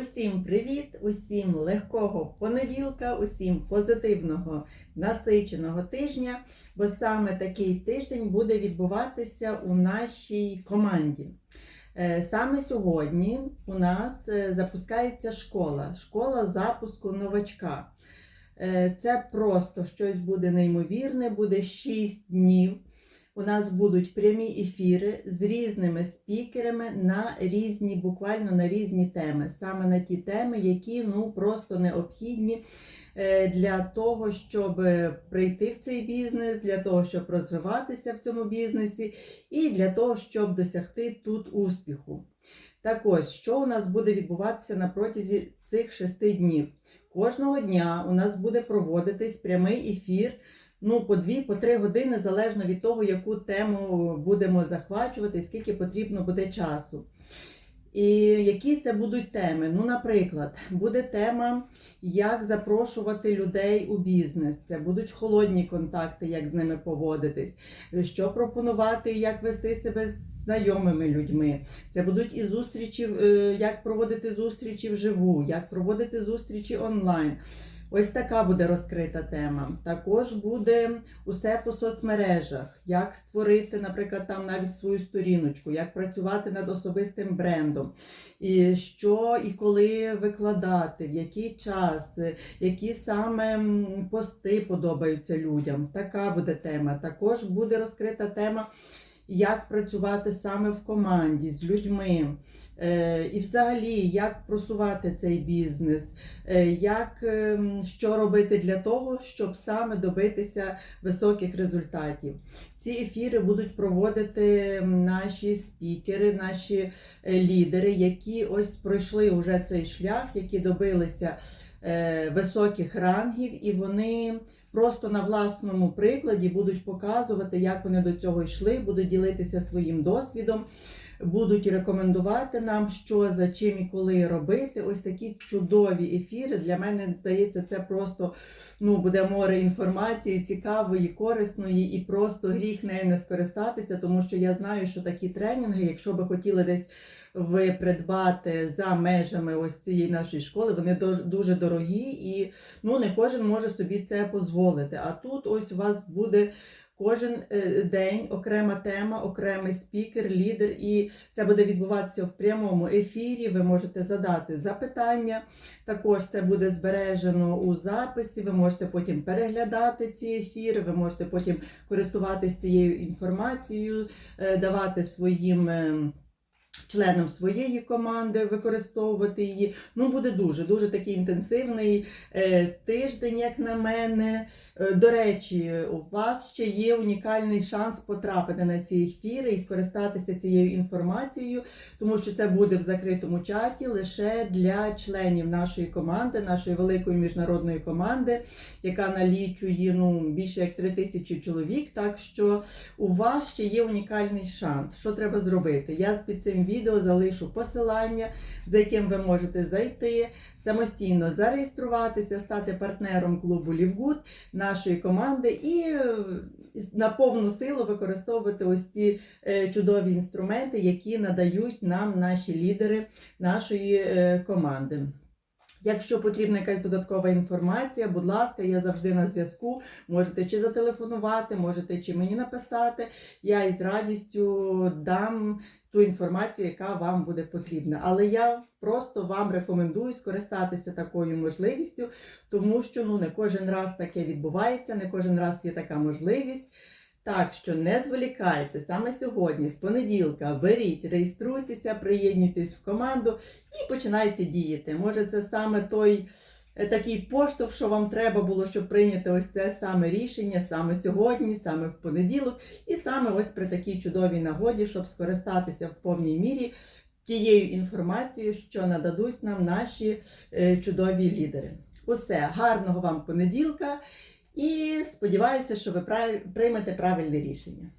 Усім привіт, усім легкого понеділка, усім позитивного насиченого тижня, бо саме такий тиждень буде відбуватися у нашій команді. Е, Саме сьогодні у нас е, запускається школа, школа запуску новачка. Е, Це просто щось буде неймовірне, буде 6 днів. У нас будуть прямі ефіри з різними спікерами на різні, буквально на різні теми, саме на ті теми, які ну просто необхідні е, для того, щоб прийти в цей бізнес, для того, щоб розвиватися в цьому бізнесі, і для того, щоб досягти тут успіху. Так ось, що у нас буде відбуватися на протязі цих шести днів? Кожного дня у нас буде проводитись прямий ефір ну, по дві, по три години, залежно від того, яку тему будемо захвачувати, скільки потрібно буде часу. І які це будуть теми? Ну, наприклад, буде тема, як запрошувати людей у бізнес. Це будуть холодні контакти, як з ними поводитись, що пропонувати, як вести себе з знайомими людьми. Це будуть і зустрічі, е, як проводити зустрічі вживу, як проводити зустрічі онлайн. Ось така буде розкрита тема. Також буде усе по соцмережах, як створити, наприклад, там навіть свою сторіночку, як працювати над особистим брендом, і що і коли викладати, в який час, які саме пости подобаються людям. Така буде тема. Також буде розкрита тема. Як працювати саме в команді з людьми, і взагалі, як просувати цей бізнес, е, як, ем, що робити для того, щоб саме добитися високих результатів. Ці ефіри будуть проводити наші спікери, наші е, лідери, які ось пройшли вже цей шлях, які добилися е, високих рангів, і вони просто на власному прикладі будуть показувати, як вони до цього йшли, будуть ділитися своїм досвідом будуть рекомендувати нам, що за чим і коли робити. Ось такі чудові ефіри. Для мене здається, це просто ну, буде море інформації, цікавої, корисної, і просто гріх нею не скористатися, тому що я знаю, що такі тренінги, якщо би хотіли десь ви придбати за межами ось цієї нашої школи, вони дуже дорогі, і ну, не кожен може собі це дозволити. А тут ось у вас буде. Кожен е, день окрема тема, окремий спікер, лідер, і це буде відбуватися в прямому ефірі. Ви можете задати запитання. Також це буде збережено у записі. Ви можете потім переглядати ці ефіри, ви можете потім користуватися цією інформацією, е, давати своїм. Членам своєї команди використовувати її. Ну, буде дуже, дуже такий інтенсивний е, тиждень, як на мене. Е, До речі, у вас ще є унікальний шанс потрапити на ці ефіри і скористатися цією інформацією, тому що це буде в закритому чаті лише для членів нашої команди, нашої великої міжнародної команди, яка налічує ну, більше як 3 тисячі чоловік. Так що у вас ще є унікальний шанс. Що треба зробити? Я під цим відео залишу посилання, за яким ви можете зайти, самостійно зареєструватися, стати партнером клубу Лівгуд нашої команди і е, на повну силу використовувати ось ці е, чудові інструменти, які надають нам наші лідери нашої е, команди. Якщо потрібна якась додаткова інформація, будь ласка, я завжди на зв'язку. Можете чи зателефонувати, можете чи мені написати. Я із радістю дам ту інформацію, яка вам буде потрібна. Але я просто вам рекомендую скористатися такою можливістю, тому що ну, не кожен раз таке відбувається, не кожен раз є така можливість. Так що не зволікайте саме сьогодні, з понеділка, беріть, реєструйтеся, приєднуйтесь в команду і починайте діяти. Може, це саме той е, такий поштовх, що вам треба було, щоб прийняти ось це саме рішення саме сьогодні, саме в понеділок, і саме ось при такій чудовій нагоді, щоб скористатися в повній мірі тією інформацією, що нададуть нам наші е, чудові лідери. Усе, гарного вам понеділка і сподіваюся, що ви прав- приймете правильне рішення.